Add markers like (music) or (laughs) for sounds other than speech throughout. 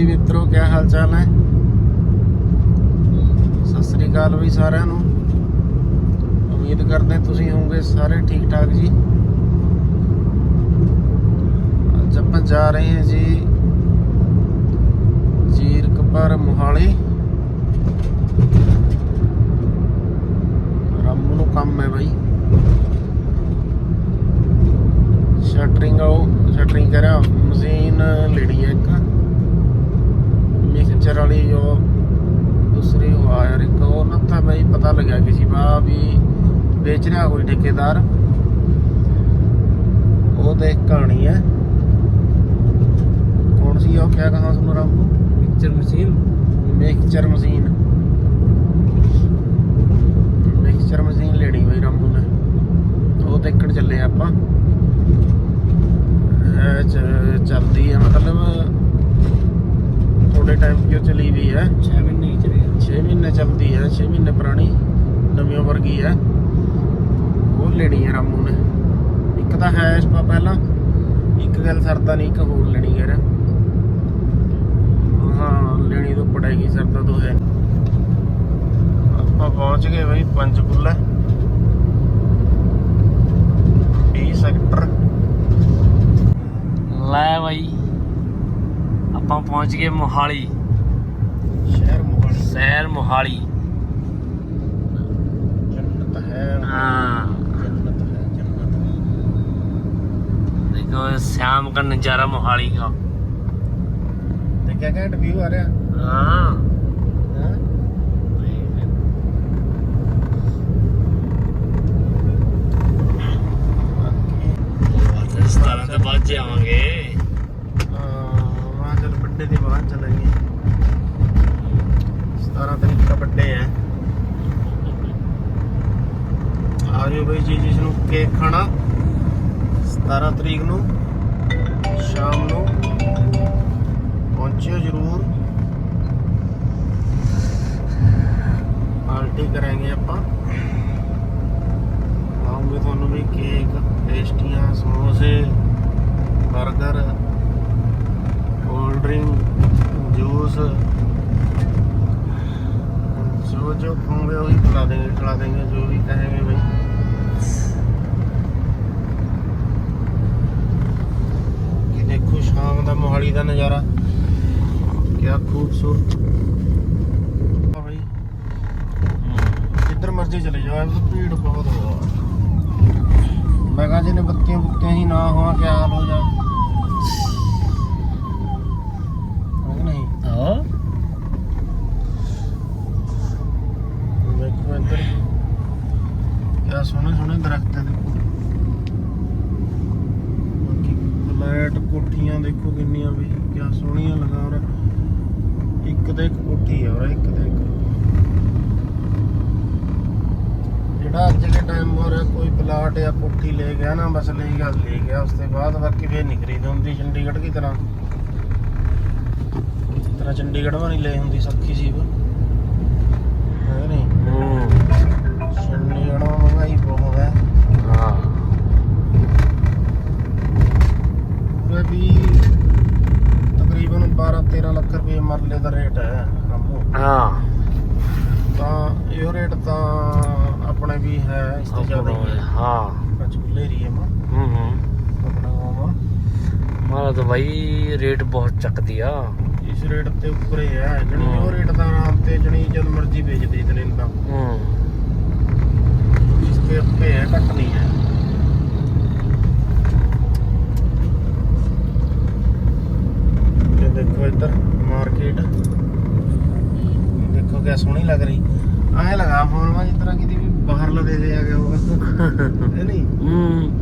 ਜੀ ਮਿੱਤਰੋ ਕੀ ਹਾਲ ਚਾਲ ਹੈ? ਸਤਿ ਸ੍ਰੀ ਅਕਾਲ ਵੀ ਸਾਰਿਆਂ ਨੂੰ। ਉਮੀਦ ਕਰਦੇ ਤੁਸੀਂ ਹੋਵੋਗੇ ਸਾਰੇ ਠੀਕ ਠਾਕ ਜੀ। ਅੱਜ ਆਪਾਂ ਜਾ ਰਹੇ ਹਾਂ ਜੀ ਜੀਰਕਪੁਰ ਮੋਹਾਲੀ। ਰਾਮੂ ਨੂੰ ਕੰਮ ਹੈ ਬਾਈ। ਸ਼ਟਰਿੰਗ ਉਹ ਸ਼ਟਰਿੰਗ ਕਰਿਆ ਮਸ਼ੀਨ ਲੈਣੀ ਹੈ ਇੱਕ। ਮਿਕਸਚਰ ਵਾਲੀ ਉਹ ਦੂਸਰੀ ਉਹ ਆ ਯਾਰ ਇੱਕ ਉਹ ਨਾ ਤਾਂ ਬਈ ਪਤਾ ਲੱਗਿਆ ਕਿਸੇ ਬਾ ਵੀ ਵੇਚ ਰਿਹਾ ਕੋਈ ਠੇਕੇਦਾਰ ਉਹ ਦੇਖ ਕਹਾਣੀ ਹੈ ਕੌਣ ਸੀ ਉਹ ਕਿਆ ਕਹਾ ਸੁਣ Ramu picture machine mixture machine mixture machine ਲੈਣੀ ਬਈ ਰਾਮੂ ਨੇ ਉਹ ਦੇਖਣ ਚੱਲੇ ਆਪਾਂ ਇਹ ਚ- ਚੱਲਦੀ ਹੈ ਮਤਲਬ ਤੁਹਾਡੇ ਟਾਈਮ ਕਿਉਂ ਚਲੀ ਵੀ ਹੈ? 6 ਮਹੀਨੇ ਹੀ ਚਲੀ 6 ਮਹੀਨੇ ਚਲਦੀ ਹੈ 6 ਮਹੀਨੇ ਪੁਰਾਣੀ ਨਵੀਂ ਵਰਗੀ ਹੈ। ਉਹ ਲੈਣੀ ਹੈ ਰਾਮੂ ਨੇ। ਇੱਕ ਤਾਂ ਹੈ ਇਸ ਪਾ ਪਹਿਲਾਂ ਇੱਕ ਗੱਲ ਸਰਦਾ ਨਹੀਂ ਇੱਕ ਹੋਰ ਲੈਣੀ ਯਾਰ ਹਾਂ ਲੈਣੀ ਤੋਂ ਪੜੇਗੀ ਸਰਦਾ ਤੋਂ ਹੈ। ਆਪਾਂ ਪਹੁੰਚ ਗਏ ਬਈ ਪੰਚਕੂਲਾ ਡੀ ਸੈਕਟਰ ਲੈ ਬਈ। ਆਪਾਂ ਪਹੁੰਚ ਗਏ ਮੋਹਾਲੀ ਸ਼ਹਿਰ ਮੋਹਾਲੀ ਸ਼ਹਿਰ ਮੋਹਾਲੀ ਜੰਨਤ ਹੈ ਹਾਂ ਜੰਨਤ ਹੈ ਜੰਨਤ ਦੇਖੋ ਸ਼ਾਮ ਦਾ ਨਜ਼ਾਰਾ ਮੋਹਾਲੀ ਦਾ ਤੇ ਕਿਆ ਘੈਂਟ ਵੀਊ ਆ ਰਿਹਾ ਹਾਂ ਸਤਾਰਾਂ ਦੇ ਬਾਅਦ ਜਾਵਾਂਗੇ ਹਾਂ ਚਲ ਵੱਡੇ ਦੇ ਬਾਅਦ ਚਲਾਂਗੇ 17 ਤਰੀਕ ਦਾ ਵੱਡੇ ਹੈ। ਆ ਜਾਓ ਬਈ ਜੀ, ਜਿਸ ਨੂੰ ਕੇਕ ਖਾਣਾ 17 ਤਰੀਕ ਨੂੰ, ਸ਼ਾਮ ਨੂੰ ਪਹੁੰਚਿਓ ਜਰੂਰ। ਪਾਰਟੀ ਕਰਾਂਗੇ ਆਪਾਂ। ਲਾਉਂਗੇ ਤੁਹਾਨੂੰ ਵੀ ਕੇਕ ਕੋਲਡ ਡਰਿੰਕ ਜੂਸ ਜੋ ਜੋ ਖਾਓਗੇ ਉਹ ਹੀ ਖਿਲਾ ਦੇਂਗੇ ਖਿਲਾ ਦੇਂਗੇ ਜੋ ਵੀ ਕਹੇਗੇ ਬਈ। ਇਹ ਦੇਖੋ ਸ਼ਾਮ ਦਾ ਮੋਹਾਲੀ ਦਾ ਨਜ਼ਾਰਾ, ਕਿਆ ਖੂਬਸੂਰਤ। ਜਿੱਧਰ ਮਰਜ਼ੀ ਚਲੇ ਜਾਓ ਇਹ ਭੀੜ ਬਹੁਤ ਹੋਵਾ ਮੈਂ ਕਹਾਂ ਜੀ ਨੇ ਬੱਤੀਆਂ ਬੁੱਤੀਆਂ ਹੀ ਨਾ ਹੋਣ ਕਿਆ ਹਾਲ ਹੋ ਜਾ। ਕਿ ਦੇਖੋ ਇੱਧਰ ਕਿਆ ਸੋਹਣੇ ਸੋਹਣੇ ਦਰਖਤ ਹੈ ਦੇਖੋ। ਬਾਕੀ ਫਲੈਟ ਕੋਠੀਆਂ ਦੇਖੋ ਕਿੰਨੀਆਂ ਵੀ, ਕਿਆ ਸੋਹਣੀਆਂ ਲਗਾ ਔਰ ਇੱਕ ਤੇ ਇੱਕ ਕੋਠੀ ਹੈ ਔਰ ਇੱਕ ਤੇ ਇੱਕ। ਜਿਹੜਾ ਅੱਜ ਦੇ ਟਾਈਮ ਹੋ ਕੋਈ ਪਲਾਟ ਜਾਂ ਕੋਠੀ ਲੈ ਗਿਆ ਨਾ, ਬਸ ਲੈ ਗੱਲ ਲੈ ਗਿਆ, ਉਸ ਤੋਂ ਬਾਅਦ ਬਾਕੀ ਫੇਰ ਨਹੀਂ ਖਰੀਦ ਹੁੰਦੀ ਚੰਡੀਗੜ੍ਹ ਦੀ ਤਰ੍ਹਾਂ। ਮੈਂ ਚੰਡੀਗੜ੍ਹ ਵਾਂ ਨਹੀਂ ਲੈ ਹੁੰਦੀ ਸਖੀ ਸੀ ਹੈ ਨਹੀਂ ਹੂੰ। ਚੰਡੀਗੜ੍ਹ ਮਹਿੰਗਾਈ ਬਹੁਤ ਹੈ। ਹਾਂ। ਉਹ ਵੀ ਤਕਰੀਬਨ 12 13 ਲੱਖ ਰੁਪਏ ਮਰਲੇ ਦਾ ਰੇਟ ਹੈ ਹਾਂ। ਤਾਂ ਇਹ ਰੇਟ ਤਾਂ ਆਪਣੇ ਵੀ ਹੈ ਇਸ ਤੋਂ ਜ਼ਿਆਦਾ ਹੀ ਹੈ। ਹਾਂ। ਰੇਟ ਬਹੁਤ ਚੱਕਦੀ ਆ। ਇਸ ਰੇਟ ਤੇ ਉੱਪਰ ਹੀ ਹੈ। ਜਣੀ ਉਹ ਰੇਟ ਦਾ ਆਰਾਮ ਤੇ ਜਣੀ ਜਦ ਮਰਜ਼ੀ ਵੇਚਦੇ ਇਤਨੇ ਦਾ। ਹਾਂ। ਇਸ ਤੇ ਉੱਤੇ ਹੈ ਘੱਟ ਨਹੀਂ ਹੈ। ਦੇਖੋ ਇੱਧਰ ਮਾਰਕੀਟ ਦੇਖੋ ਕਿਆ ਸੋਹਣੀ ਲੱਗ ਰਹੀ। ਐ ਲਗਾ ਫੋਨ ਵਾ ਜਿਸ ਤਰ੍ਹਾਂ ਕਿਤੇ ਵੀ ਬਾਹਰ ਲਵੇ ਦੇ ਆ ਗਿਆ ਹੋਗਾ (laughs) ਹੈ ਨਹੀਂ? ਹੂੰ।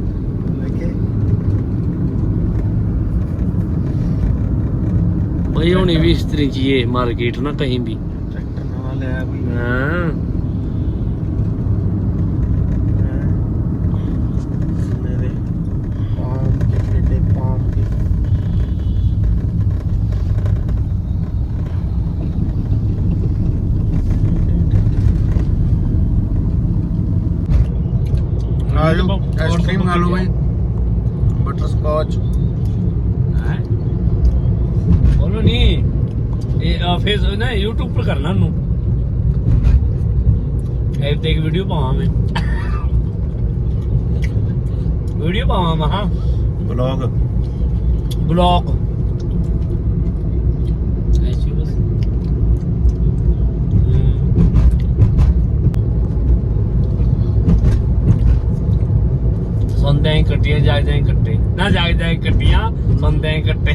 भाई होने भी इस तरह चाहिए मार्केट ना कहीं भी ट्रैक्टर नवा लाया भाई हाँ आइसक्रीम खा लो भाई बटर स्कॉच ਫੇਸ ਨਾ YouTube ਪਰ ਕਰਨਾ ਨੂੰ ਇਹ ਤੇ ਇੱਕ ਵੀਡੀਓ ਪਾਵਾਂ ਮੈਂ। ਵੀਡੀਓ ਪਾਵਾਂ ਮਹਾ ਬਲੌਗ ਬਲੌਗ ਬਸ ਸੰਦੇ ਹੀ ਕੱਟੀਆਂ ਜਾਗਦੇ ਹੀ ਕੱਟੇ। ਨਾ ਜਾਗਦੇ ਹੀ ਕੱਟੀਆਂ ਸੰਦੇ ਹੀ ਕੱਟੇ।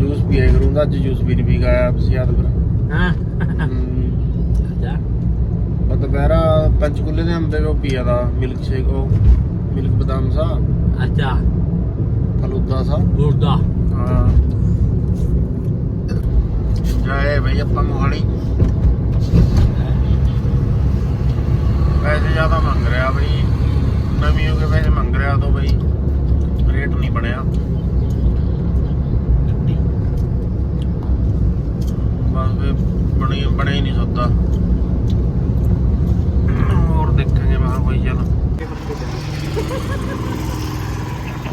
ਜੂਸ ਪੀਆ ਕਰੂੰਗਾ ਅੱਜ ਜੂਸ ਵੀ ਨਹੀਂ ਪੀ ਗਿਆ ਬਸ ਯਾਦ ਕਰ ਹਾਂ। ਜਾ ਦੁਪਹਿਰਾ ਪੰਚਕੂਲੇ ਦੇ ਆਂਦੇ ਉਹ ਪੀਆ ਦਾ ਮਿਲਕ ਸ਼ੇਕ ਉਹ ਮਿਲਕ ਬਦਾਮ ਸਾ। ਅੱਛਾ। ਫਲੂਦਾ ਸਾ। ਗੁਰਦਾ ਹਾਂ। ਜਾਏ ਭਈ ਆਪਾਂ ਮੋਹਾਲੀ। ਪੈਸੇ ਜ਼ਿਆਦਾ ਮੰਗ ਰਿਹਾ ਬਈ। ਨਵੀਂ ਹੋ ਕੇ ਪੈਸੇ ਮੰਗ ਰਿਹਾ ਤੋਂ ਬਈ। ਰੇਟ ਨਹੀਂ ਬਣਿਆ। ਬਸ ਵੀ ਬਣੀ ਬਣਿਆ ਹੀ ਨਹੀਂ ਸੌਦਾ ਹੋਰ ਦੇਖਾਂਗੇ ਕਿਹਾ ਕੋਈ ਚੱਲ।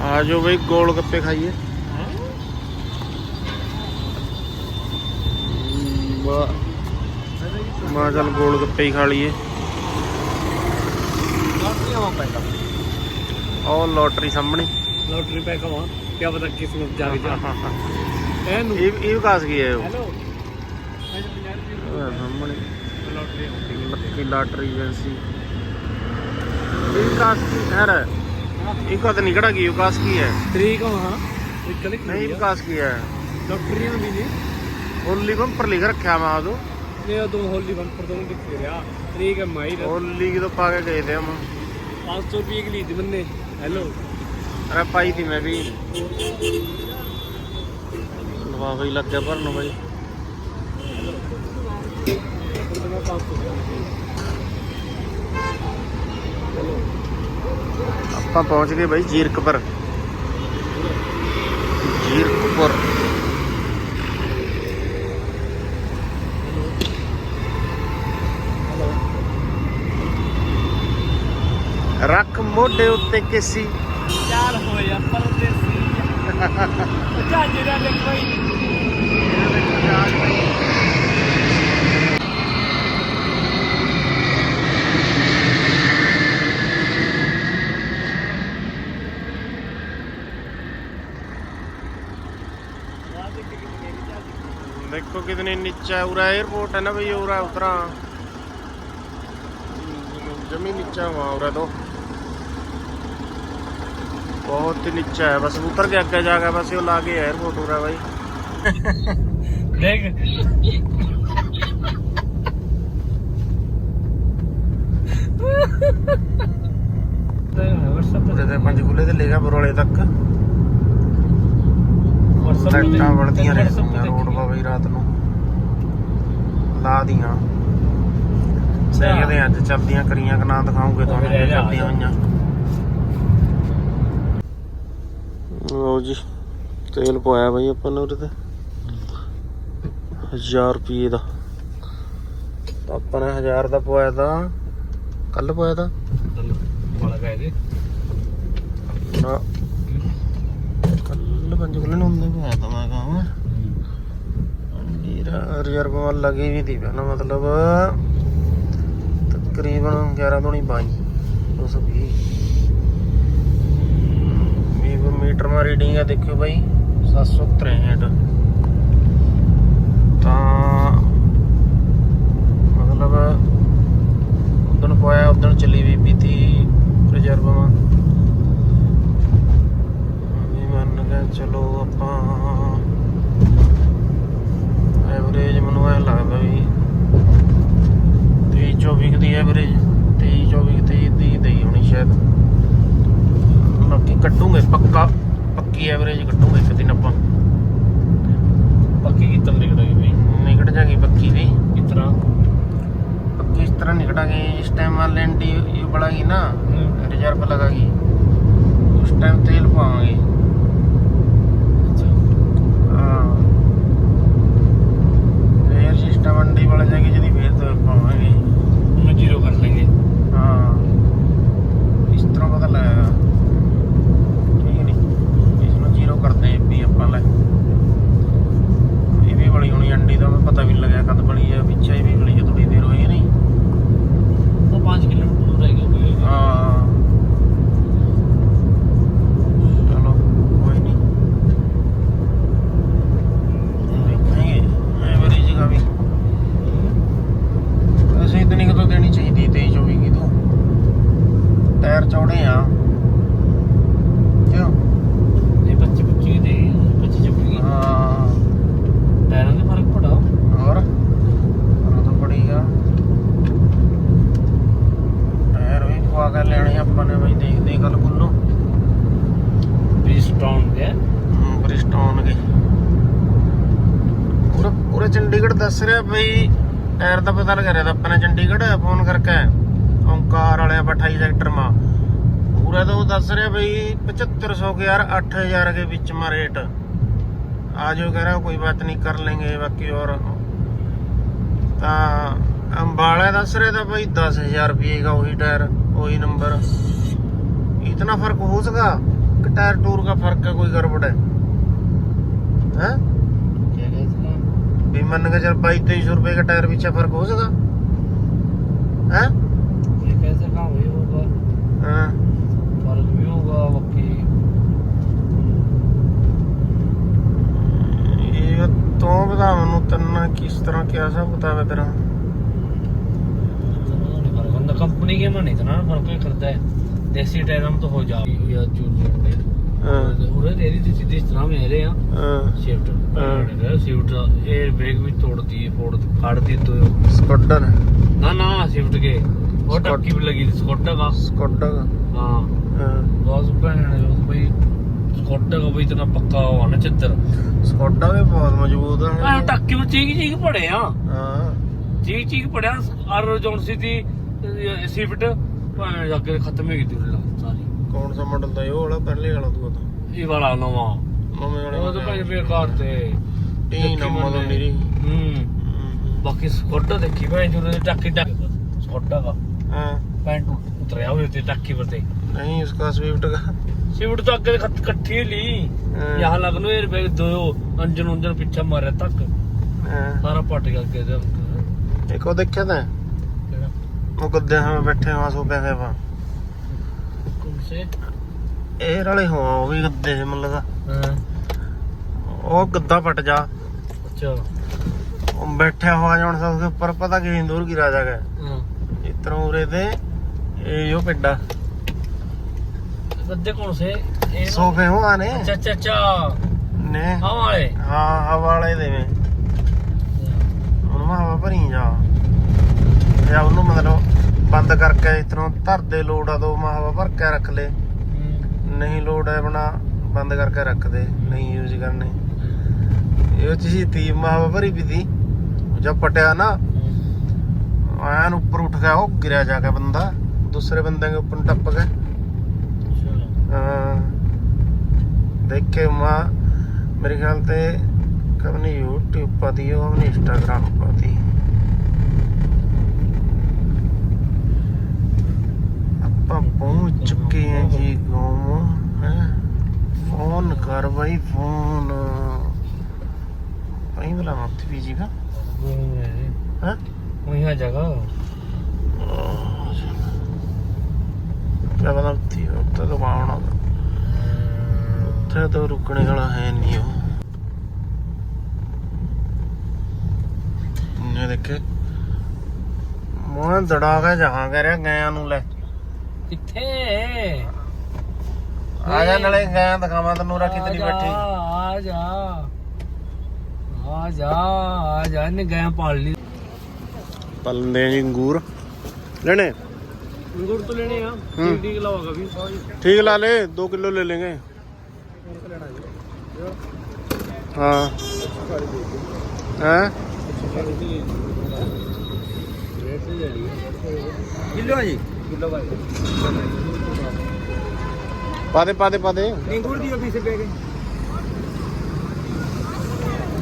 ਆ ਜਾਓ ਬਈ ਗੋਲ ਗੱਪੇ ਖਾਈਏ। ਮਾ ਚੱਲ ਗੋਲ ਗੱਪੇ ਹੀ ਖਾ ਲਈਏ। ਉਹ ਲੋਟਰੀ ਸਾਹਮਣੇ। ਲੋਟਰੀ ਪੈ ਕਵਾ ਕੀ ਪਤਾ ਕਿਸਮਤ ਜਾਗ ਜਾ ਇਹਨੂੰ ਇਹ ਇਹ ਕਾਸ ਕੀ ਹੈ ਉਹ? ਸਾਹਮਣੇ। ਲੱਕੀ ਲਾਟਰੀ ਏਜੰਸੀ ਵਿਕਾਸ ਕੀ ਹੈ? ਰ ਇੱਕ ਤਾਂ ਨਿਕੜਾ ਗਈ ਵਿਕਾਸ ਕੀ ਹੈ? ਤਰੀਕ ਹਾਂ। ਇੱਕ ਲਿਖ ਨਹੀਂ ਵਿਕਾਸ ਕੀ ਹੈ? ਡਾਕਟਰੀਆਂ ਵੀ ਨੇ। ਹੋਲੀ ਬੰਪਰ ਲਿਖ ਰੱਖਿਆ ਮਾ ਉਦੋਂ। ਨੇ ਉਦੋਂ ਹੋਲੀ ਬੰਪਰ ਤੋਂ ਲਿਖ ਰਿਹਾ? ਤਰੀਕ ਹੈ ਮਾਈ ਦਾ। ਹੋਲੀ ਕਿਦੋਂ ਪਾ ਕੇ ਗਏ ਤੇ ਹਮ। 500 ਰੁਪਏ ਕੀ ਲਈ ਦੀ ਬੰਨੇ। ਹੈਲੋ। ਅਰੇ ਪਾਈ ਸੀ ਮੈਂ ਵੀ। ਲਵਾ ਹੋਈ ਲੱਗਿਆ ਭਰਨ ਬਾਈ। ਆਪਾਂ ਪਹੁੰਚ ਗਏ ਬਾਈ ਜੀਰਕਪੁਰ। ਜੀਰਕਪੁਰ। ਰੱਖ ਮੋਢੇ ਉੱਤੇ ਕਿਸੀ। ਚਾਲ ਹੋਇਆ ਪਰਦੇਸੀ (laughs) ਜੱਜ ਦਾ ਕੋਈ कितनी नीचा है उरा एयरपोर्ट है ना भैया उरा उतरा जमी नीचा हुआ उरा तो बहुत ही नीचा है बस उतर के आगे जाकर बस ये लागे एयरपोर्ट उरा भाई देख ਪੂਰੇ ਤੇ ਪੰਜਕੂਲੇ ਤੇ ਲੇਗਾ ਬਰੋਲੇ ਤੱਕ ਲਾਈਟਾਂ ਵੜਦੀਆਂ ਰਹਿੰਦੀਆਂ ਰੋਡ ਪਾ ਬਈ ਰਾਤ ਨੂੰ ਲਾ ਦੀਆਂ। ਸਹੀ ਦੇ ਅੱਜ ਚੱਲਦੀਆਂ ਕਰੀਆਂ ਕਿ ਨਾ ਦਿਖਾਉਂਗੇ ਤੁਹਾਨੂੰ ਚੱਲਦੀਆਂ ਹੋਈਆਂ। ਲਓ ਜੀ ਤੇਲ ਪਾਇਆ ਬਈ ਆਪਾਂ ਨੇ ਉਹਦੇ ਤੇ। ਰੁਪਏ ਦਾ। ਆਪਾਂ ਨੇ ਹਜ਼ਾਰ ਦਾ ਪਾਇਆ ਦਾ ਕੱਲ ਪਾਇਆ ਦਾ ਵਾਲਾ ਗਏ ਦੇ। ਨਾ। ਕੱਲ ਪੰਜ ਕਿਲੋ ਨੂੰ ਹੁੰਦੇ ਪਾਇਆ ਤਾਂ ਮੈਂ ਕਹਾਂ ਰਿਜ਼ਰਵ ਵੱਲ ਲੱਗੀ ਵੀ ਦੀ ਨਾ, ਮਤਲਬ ਤਕਰੀਬਨ 11 ਤੋਂ 22 220 ਵੀ ਮੀਟਰ ਮਾ ਰੀਡਿੰਗ ਆ ਦੇਖਿਓ ਬਾਈ 763 ਤਾਂ ਮਤਲਬ ਉਦੋਂ ਪਾਇਆ ਉਦੋਂ ਚਲੀ ਵੀ ਪੀਤੀ ਰਿਜ਼ਰਵ ਮਾ ਵੀ ਮੰਨ ਕੇ ਚਲੋ ਆਪਾਂ ਮੈਨੂੰ ਲੱਗਦਾ ਵੀ 23 24 ਦੀ ਐਵਰੇਜ 23 24 23 ਦੀ ਦਈ ਹੋਣੀ ਸ਼ਾਇਦ। ਬਾਕੀ ਕੱਢੂਗੇ ਪੱਕਾ ਪੱਕੀ ਐਵਰੇਜ ਕੱਢੂਗੇ ਇੱਕ ਦਿਨ ਆਪਾਂ। ਪੱਕੀ ਕਿਤਨ ਨਿਕੜਾਂਗੇ ਵੀ ਨਿਕੜ ਜਾਗੀ ਪੱਕੀ ਵੀ। ਇਸ ਤਰ੍ਹਾਂ? ਪੱਕੀ ਇਸ ਤਰ੍ਹਾਂ ਨਿਕੜਾਂਗੇ ਇਸ ਟਾਈਮ ਆ ਲੈਂਡੀ ਬੜਾਗੀ ਨਾ ਰਿਜ਼ਰਵ ਲਗਾਗੀ। ਉਸ ਟਾਈਮ ਤੇਲ ਪਾਵਾਂਗੇ ਓਂਕਾਰ ਵਾਲਿਆਂ ਪਾ 28 ਸੈਕਟਰ ਮਾ ਪੂਰਾ ਤਾਂ ਉਹ ਦੱਸ ਰਿਹਾ ਬਈ 7500 ਕੇ ਯਾਰ 8000 के बीच में रेट आज वो कह रहा कोई बात नहीं कर लेंगे बाकी और ਤਾਂ ਅੰਬਾਲਾ ਦੱਸ ਰਿਹਾ ਤਾਂ ਬਈ 10000 ਰੁਪਏ ਦਾ ਉਹੀ ਟਾਇਰ ਉਹੀ ਨੰਬਰ इतना फर्क हो सका कि टायर टूर का फर्क है कोई गड़बड़ है हैं क्या कहते हैं भी मन के चल बाईस तेईस रुपए का टायर पीछे फर्क हो सका हैं मनु तन्ना किस तरह क्या सब बता मैं तेरा कंपनी के में नहीं इतना फर्क ही करता है देसी टायर में तो हो जा या जूनियर में हाँ उरे तेरी तो सीधी इस तरह मेरे यहाँ हाँ शिफ्ट हाँ। शिफ्ट एयर ब्रेक भी तोड़ दिए फोड़ फाड़ दिए तो स्कॉडा ने ना ना शिफ्ट के और स्कॉट- टक्की भी लगी स्कॉटा का ਸਕੋਡਾ ਕੋ ਬਈ ਤਨਾ ਪੱਕਾ ਹੋਆ ਨਾ ਚਿੱਤਰ। ਸਕੋਡਾ ਵੀ ਬਹੁਤ ਮਜ਼ਬੂਤ ਆ। ਟੱਕੀ ਨੂੰ ਚੀਕ ਚੀਕ ਪੜੇ ਹਾਂ। ਚੀਕ ਚੀਕ ਪੜਿਆ ਆਰ ਜੌਨਸੀ ਦੀ ਸਿਫਟ ਅੱਗੇ ਖਤਮ ਹੋ ਗਈ ਦੁਰਲਾ ਸਾਰੀ। ਕੌਣ ਸਾ ਮਾਡਲ ਦਾ ਇਹ ਵਾਲਾ ਪਹਿਲੇ ਵਾਲਾ ਤੂੰ ਤਾਂ ਇਹ ਵਾਲਾ ਨਵਾਂ। ਨਵੇਂ ਵਾਲਾ ਉਹ ਤਾਂ ਭਾਈ ਬੇਕਾਰ ਤੇ। ਟੀ ਨੰਬਰ ਮੇਰੀ। ਹੂੰ। ਬਾਕੀ ਸਕੋਡਾ ਦੇਖੀ ਭਾਈ ਜੁਰੇ ਟੱਕੀ ਟੱਕ ਸਕੋਡਾ ਦਾ ਹਾਂ। ਪੈਂਟ ਉਤਰਿਆ ਹੋਵੇ ਤੇ ਟੱਕੀ ਵਰਤੇ। ਨਹੀਂ ਇਸ ਦਾ ਸਵਿਫਟ ਦਾ शिवड तो आगे इकट्ठी ली हाँ। यहाँ लगनो एयरबैग दो अंजन उंजन पीछे मारे तक सारा पट गया आगे से हमको एक और देखा था वो गद्दे में बैठे वहां सोफे पे वहां कौन से एयर वाले हो वो भी गद्दे से मतलब ਉਹ ਗੱਦਾ ਪਟ ਜਾ ਅੱਛਾ ਉਹ ਬੈਠਾ ਹੋਇਆ ਜਣ ਸਭ ਦੇ ਉੱਪਰ ਪਤਾ ਕਿ ਹਿੰਦੂਰ ਕੀ ਰਾਜਾ ਹੈ ਹਾਂ ਇਤਰੋਂ ਉਰੇ ਤੇ ਇਹ ਯੋ ਪਿੰਡਾ ਗੱਦੇ ਕੌਣ ਸੇ ਇਹ ਨਾ- सोफे हो आने ਅੱਛਾ ਅੱਛਾ ਅੱਛਾ ने ਹਾਂ ਵਾਲੇ हाँ हवा वाले दे में ਉਹਨੂੰ ਹਵਾ ਭਰੀ ਜਾ ਜਾਂ ਉਹਨੂੰ ਮਤਲਬ ਬੰਦ ਕਰਕੇ ਇਤਨੋਂ ਧਰਦੇ ਲੋੜ ਆ ਦੋ ਹਵਾ ਭਰ ਕੇ ਰੱਖ ਲੈ ਹੂੰ। ਨਹੀਂ ਲੋੜ ਹੈ ਬਣਾ ਬੰਦ ਕਰਕੇ ਰੱਖ ਦੇ ਨਹੀਂ ਯੂਜ਼ ਕਰਨੇ ਇਹ ਚੀਜ਼ ਤੀ ਹਵਾ ਭਰੀ ਵੀ ਤੀ ਜਦ ਪਟਿਆ ਨਾ ਐਨ ਉੱਪਰ ਉੱਠ ਗਿਆ ਉਹ ਗਿਰਿਆ ਜਾ ਕੇ ਬੰਦਾ ਦੂਸਰੇ ਬੰਦੇ ਦੇ ਉੱਪਰ ਨੂੰ ਟੱਪ ਗਿਆ देख के माँ मेरे ख्याल से कभी यूट्यूब पर दी हो कभी इंस्टाग्राम पर दी आप पहुंच चुके हैं जी गाँव फोन कर भाई फोन वहीं वाला मत भी जी का वहीं जगह ਜ਼ਿਆਦਾ ਉੱਥੇ ਉੱਥੇ ਦਬਾ ਆਉਣਾ ਉੱਥੇ ਤਾਂ ਰੁਕਣੇ ਵਾਲਾ ਹੈ ਨਹੀਂ ਉਹ। ਇਹ ਦੇਖੇ ਮੈਂ ਦੜਾ ਕੇ ਜਹਾਂ ਕਰਿਆ ਗਿਆ ਨੂੰ ਲੈ। ਕਿੱਥੇ? ਆ ਜਾ ਨਾਲੇ ਗਿਆ ਦਿਖਾਵਾਂ ਤੈਨੂੰ ਰਾ ਕਿਤਨੀ ਬੈਠੀ। ਆ ਜਾ। ਆ ਜਾ ਆ ਜਾ ਨੇ ਗਿਆ ਪਾਲ ਲਈ। ਪਲੰਦੇ ਜੀ ਅੰਗੂਰ। ਲੈਣੇ? अंगूर तो लेने हैं तीन तीन किलो होगा भी ठीक ला ले दो किलो ले लेंगे हाँ हैं किलो जी किलो भाई पादे पादे पादे अंगूर दियो बीस रुपये के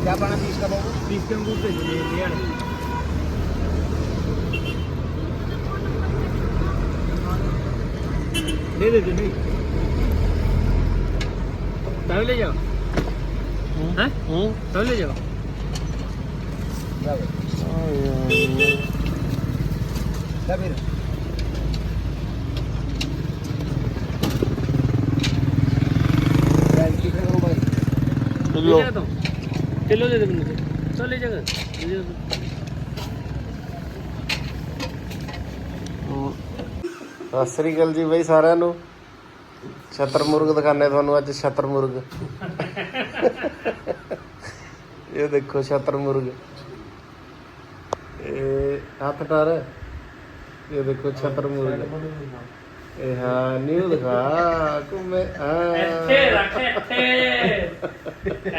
क्या पाना बीस का बाबू बीस के अंगूर दे दे देते नहीं तवे ले जाओ हैं तवे ले जाओ चलो चलो दे दे मुझे चल ले जाएगा ਸਤਿ ਸ੍ਰੀ ਅਕਾਲ ਜੀ ਬਈ ਸਾਰਿਆਂ ਨੂੰ। ਛਤਰਮੁਰਗ ਦਿਖਾਣੇ ਤੁਹਾਨੂੰ ਅੱਜ, ਛਤਰ ਇਹ ਦੇਖੋ ਛਤਰਮੁਰਗ ਇਹ ਹੱਥ ਟਾਰ। ਇਹ ਦੇਖੋ ਛਤਰ ਇਹ ਹਾਂ ਨਿਊ ਦਿਖਾ। ਘੁੰਮੇ ਇੱਥੇ ਰੱਖ, ਇੱਥੇ।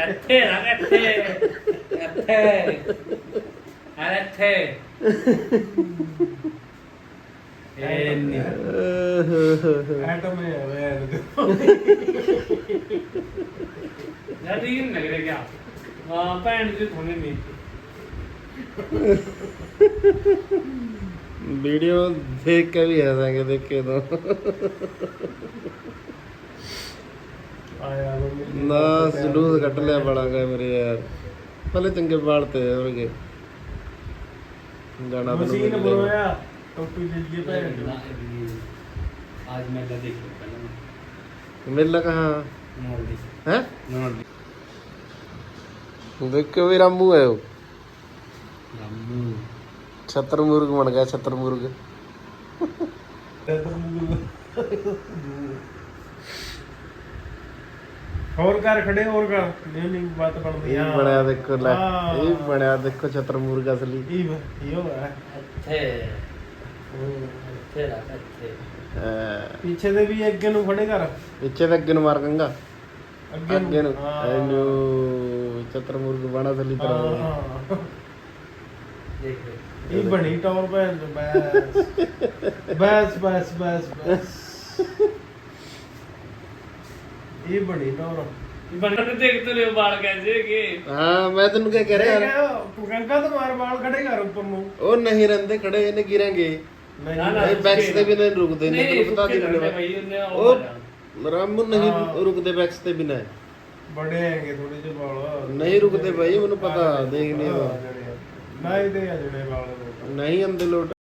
ਇੱਥੇ ਰੱਖ, ਇੱਥੇ। ਇੱਥੇ। ਅਰੇ ਇੱਥੇ। ਇਹ ਨਹੀਂ एटम है ਯਾਰ ਠੀਕ ਨਹੀਂ ਲੱਗ ਰਿਹਾ ਕਿਆ ਹਾਂ ਭੈਣ ਜੀ ਤੁਹਾਨੂੰ ਨਹੀਂ ਵੀਡੀਓ ਦੇਖ ਕੇ ਵੀ ਹੱਸਾਂਗੇ ਦੇਖ ਕੇ ਤਾਂ आया ਨਾ ਜਲੂਸ ਕੱਟ ਲਿਆ ਬੜਾ ਗਾ ਮੇਰੇ ਯਾਰ ਪਹਿਲੇ ਚੰਗੇ ਵਾਲ ਤੇ ਹੋਣਗੇ ਗਾਣਾ ਤੈਨੂੰ मशीन ਮਿਲ ਜਾਏਗਾ। बनाया टोपी ले लिए पहन आज मैं ला देखिए पहले ਮਿਲ ਕਹਾਂ नोट दी ਹੈ नोट दी ਦੇਖ ਕੇ ਵੀ ਰਾਮੂ ਹੈ ਉਹ रामू ਛਤਰ ਮੁਰਗ ਬਣ ਗਿਆ ਛਤਰ ਮੁਰਗ ਹੋਰ ਘਰ ਖੜੇ ਹੋਰ ਘਰ ਨਹੀਂ ਨਹੀਂ ਬਾਤ ਬਣਦੀ ਇਹ ਆ ਬਣਿਆ ਦੇਖੋ ਲੈ ਹਾਂ। ਇਹ ਬਣਿਆ ਦੇਖੋ ਛਤਰ ਮੁਰਗ ਅਸਲੀ ਇਹ ਇਹ ਹੋਇਆ ਇੱਥੇ ਇੱਥੇ ਰੱਖ ਇੱਥੇ। ਅਹ, ਪਿੱਛੇ ਦੇ ਵੀ ਅੱਗੇ ਨੂੰ ਖੜੇ ਕਰ। ਪਿੱਛੇ ਤੇ ਅੱਗੇ ਨੂੰ ਮਾਰ ਗੰਗਾ। ਅੱਗੇ ਅੱਗੇ ਨੂੰ। ਹਾਂ। ਇਹਨੂੰ ਛਤਰ ਮੁਰਗ ਬਣਾ ਤਰ੍ਹਾਂ ਹਾਂ। ਦੇਖ ਇਹ ਬਣੀ ਟੌਰ ਭੈਣ ਚੋ, ਬਸ। ਬਸ ਬਸ ਬਸ ਬਸ। ਇਹ ਬਣੀ ਟੌਰ। ਬੰਦੇ ਦੇਖ ਤੇ ਲਿਓ ਬਾਲ ਕੈਸੇ ਕਿ ਹਾਂ ਮੈਂ ਤੈਨੂੰ ਕਹਿ ਰਿਹਾ ਯਾਰ। ਕੰਕਾ ਤਾਂ ਮਾਰ ਬਾਲ ਖੜੇ ਕਰ ਉੱਪਰ ਨੂੰ। ਉਹ ਨਹੀਂ ਰਹਿੰਦੇ ਖੜੇ ਇਹਨੇ ਗਿਰਾਂਗੇ ਨਾ, ਨਾ। ਇਹ ਬੈਕਸ ਤੇ ਵੀ ਨਹੀਂ ਰੁਕਦੇ ਨੇ ਨਹੀਂ ਤੈਨੂੰ ਪਤਾ ਸੁੱਕੇ ਨਹੀਂ ਭਾਈ ਉਹਨੇ ਉਹ ਰਾਮ ਨਹੀਂ ਹਾਂ। ਰੁਕਦੇ ਬੈਕਸ ਤੇ ਬਿਨਾ। ਬੜੇ ਹੈਗੇ ਥੋੜੇ ਜਿਹੇ ਵਾਲ ਨਹੀਂ ਰੁਕਦੇ ਭਾਈ ਮੈਨੂੰ ਪਤਾ ਦੇਖ ਨਹੀਂ ਨਹੀਂ ਦੇ ਆ ਜਿਹੜੇ ਵਾਲ ਨਹੀਂ ਅੰਦੇ ਲੋਟ